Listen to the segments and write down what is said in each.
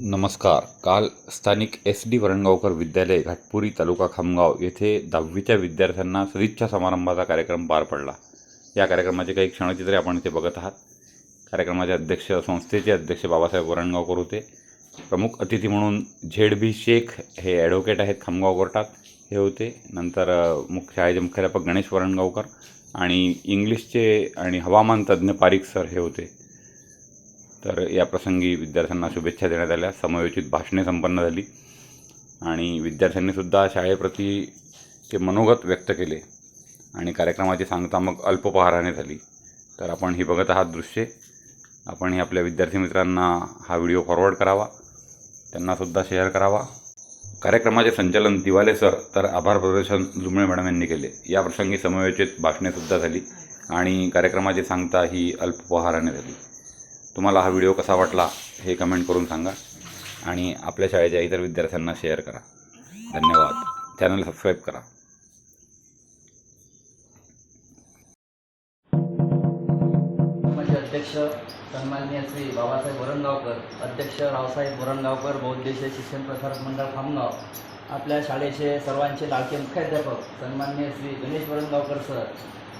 नमस्कार. काल स्थानिक एस डी वरणगावकर विद्यालय घाटपुरी तालुका खामगाव येथे दहावीच्या विद्यार्थ्यांना सदिच्छा समारंभाचा कार्यक्रम पार पडला. या कार्यक्रमाचे काही क्षणचित्रे आपण इथे बघत आहात. कार्यक्रमाचे अध्यक्ष संस्थेचे अध्यक्ष बाबासाहेब वरणगावकर होते. प्रमुख अतिथी म्हणून झेड बी शेख हे ॲडव्होकेट आहेत खामगाव कोर्टात. हे होते. नंतर मुख्य शाळेचे मुख्याध्यापक गणेश वरणगावकर. आणि इंग्लिशचे आणि हवामान तज्ज्ञ पारिक सर हे होते. तर या प्रसंगी विद्यार्थ्यांना शुभेच्छा देण्यात आल्या. समयोचित भाषणे संपन्न झाली. आणि विद्यार्थ्यांनीसुद्धा शाळेप्रती ते मनोगत व्यक्त केले. आणि कार्यक्रमाची सांगता मग अल्पोपहाराने झाली. तर आपण ही बघत आहात दृश्ये. आपण ही आपल्या विद्यार्थी मित्रांना हा व्हिडिओ फॉरवर्ड करावा. त्यांनासुद्धा शेअर करावा. कार्यक्रमाचे संचालन दिवाले सर तर आभार प्रदर्शन जुमळे मॅडम यांनी केले. या प्रसंगी समयोचित भाषणेसुद्धा झाली आणि कार्यक्रमाची सांगता ही अल्पोपहाराने झाली. तुम्हाला हा व्हिडिओ कसा वाटला हे कमेंट करून सांगा आणि आपल्या शाळेच्या इतर विद्यार्थ्यांना शेअर करा. धन्यवाद. चॅनल सबस्क्राईब करा. अध्यक्ष सन्माननीय श्री बाबासाहेब वरणगावकर अध्यक्ष रावसाहेब वरणगावकर बौद्धेश शिक्षण प्रसारक मंडळ खामगाव आपल्या शाळेचे सर्वांचे लाडके मुख्याध्यापक सन्माननीय श्री गणेश वरणगावकर सर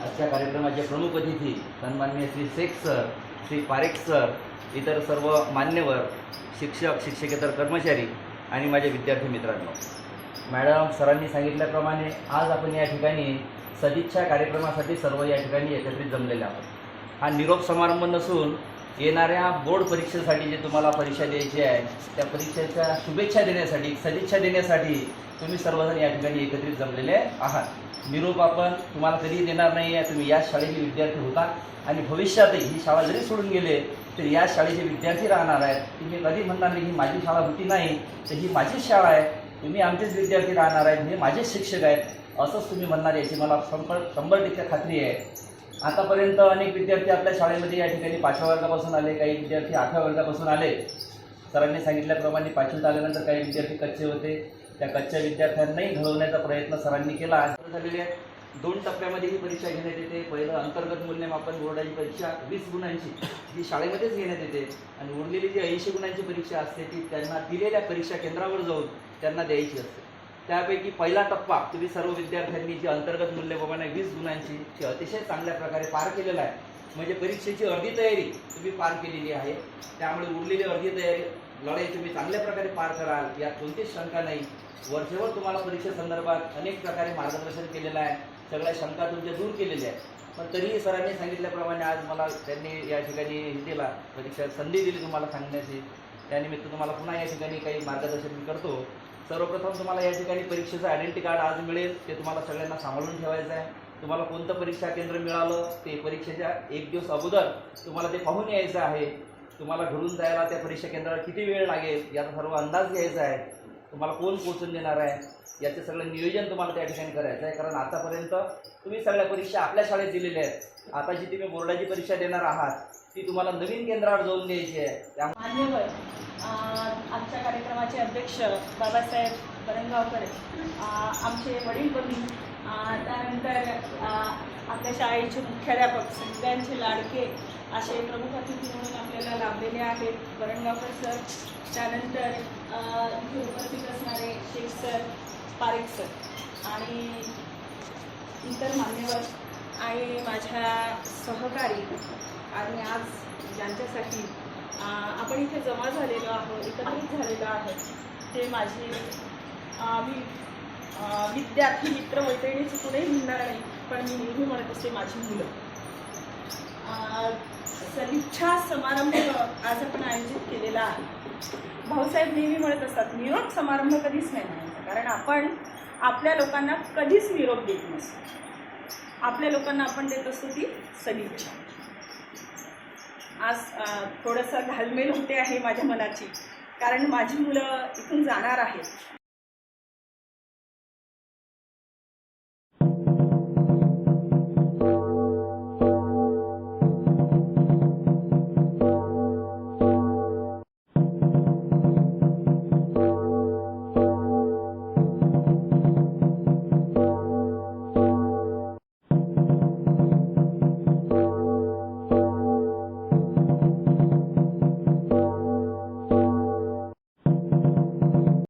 आजच्या कार्यक्रमाचे प्रमुख अतिथी सन्माननीय श्री शेख सर श्री पारेख सर इतर सर्व मान्यवर शिक्षक शिक्षकेतर कर्मचारी आणि माझे विद्यार्थी मित्रांनो. मॅडम सरांनी सांगितल्याप्रमाणे आज आपण या ठिकाणी सदिच्छा कार्यक्रमासाठी सर्व या ठिकाणी एकत्रित जमलेले आहोत. हा निरोप समारंभ नसून येणाऱ्या बोर्ड परीक्षेसाठी जे तुम्हाला परीक्षा द्यायची आहे त्या परीक्षेच्या शुभेच्छा देण्यासाठी सदिच्छा देण्यासाठी तुम्ही सर्वजण या ठिकाणी एकत्रित जमलेले आहात. निरोप आपण तुम्हाला कधी देणार नाही आहे तुम्ही याच शाळेचे विद्यार्थी होता आणि भविष्यातही ही शाळा जरी सोडून गेले तर या शाळेचे विद्यार्थी राहणार आहेत. तुम्ही कधी म्हणणार नाही ही माझी शाळा होती नाही तर ही माझीच शाळा आहे. तुम्ही आमचेच विद्यार्थी राहणार आहेत हे माझेच शिक्षक आहेत. असंच तुम्ही म्हणणार याची मला शंभर शंभर टक्के खात्री आहे. आतापर्यंत अनेक विद्यार्थी आपल्या शाळेमध्ये या ठिकाणी पाचव्या वर्गापासून आले काही विद्यार्थी आठव्या वर्गापासून आले. सरांनी सांगितल्याप्रमाणे पाचवीत आल्यानंतर काही विद्यार्थी कच्चे होते. त्या कच्च्या विद्यार्थ्यांनाही घडवण्याचा प्रयत्न सरांनी केला झालेले आहेत दोन टप्प्यामध्ये ही परीक्षा घेण्यात येते. पहिलं अंतर्गत मूल्यमापन बोर्डाची परीक्षा वीस गुणांची ही शाळेमध्येच घेण्यात येते. आणि उरलेली जी ऐंशी गुणांची परीक्षा असते ती त्यांना दिलेल्या परीक्षा केंद्रावर जाऊन त्यांना द्यायची असते. त्यापैकी पहिला टप्पा तुम्ही सर्व विद्यार्थ्यांनी जी अंतर्गत मूल्यमापन आहे वीस गुणांची ती अतिशय चांगल्या प्रकारे पार केलेला आहे म्हणजे परीक्षेची अर्धी तयारी तुम्ही पार केलेली आहे. त्यामुळे उरलेली अर्धी तयारी लढाई तुम्ही चांगल्या प्रकारे पार कराल यात कोणतीच शंका नाही. वर्षभर तुम्हाला परीक्षेसंदर्भात अनेक प्रकारे मार्गदर्शन केलेलं आहे. सगळ्या शंका तुमच्या दूर केलेल्या आहेत. पण तरीही सरांनी सांगितल्याप्रमाणे आज मला त्यांनी या ठिकाणी हे दिला परीक्षा संधी दिली तुम्हाला सांगण्याची. त्यानिमित्त तुम्हाला पुन्हा या ठिकाणी काही मार्गदर्शन मी करतो. सर्वप्रथम तुम्हाला या ठिकाणी परीक्षेचं आयडेंटी कार्ड आज मिळेल. ते तुम्हाला सगळ्यांना सांभाळून ठेवायचं आहे. तुम्हाला कोणतं परीक्षा केंद्र मिळालं ते परीक्षेच्या एक दिवस अगोदर तुम्हाला ते पाहून यायचं आहे. तुम्हाला घरून जायला त्या परीक्षा केंद्राला किती वेळ लागेल याचा सर्व अंदाज घ्यायचा आहे. तुम्हाला कोण पोचून देणार आहे? याचे सगळं नियोजन तुम्हाला त्या ठिकाणी करायचं आहे. कारण आतापर्यंत तुम्ही सगळ्या परीक्षा आपल्या शाळेत दिलेल्या आहेत. आता जी तुम्ही बोर्डाची परीक्षा देणार आहात ती तुम्हाला नवीन केंद्रावर जाऊन द्यायची आहे. त्यामुळे आमच्या कार्यक्रमाचे अध्यक्ष बाबासाहेब करंगावकर आमचे वडील बहीण त्यानंतर आपल्या शाळेचे मुख्याध्यापक सगळ्यांचे लाडके असे प्रमुख अतिथी म्हणून आपल्याला लाभलेले आहेत. करंगावकर सर. त्यानंतर इथे उपस्थित असणारे शेख सर पारेख सर आणि इतर मान्यवर आणि माझ्या सहकारी आणि आज ज्यांच्यासाठी आपण इथे जमा झालेलो आहोत एकत्रित झालेलो आहोत. ते माझे मी विद्यार्थी मित्र मैत्रिणी चुकूनही म्हणणार नाही पण मी नेहमी म्हणत असते माझी मुलं. सदिच्छा समारंभ आज आपण आयोजित केलेला आहे. भाऊसाहेब नेहमी म्हणत असतात निरोप समारंभ कधीच नाही म्हणायचा कारण आपण आपल्या लोकांना कधीच निरोप देत नसतो. आपल्या लोकांना आपण देत असतो ती सदिच्छा. आज थोडंसं घालमेल होते आहे माझ्या मनाची. कारण माझी मुलं इथून जाणार आहेत.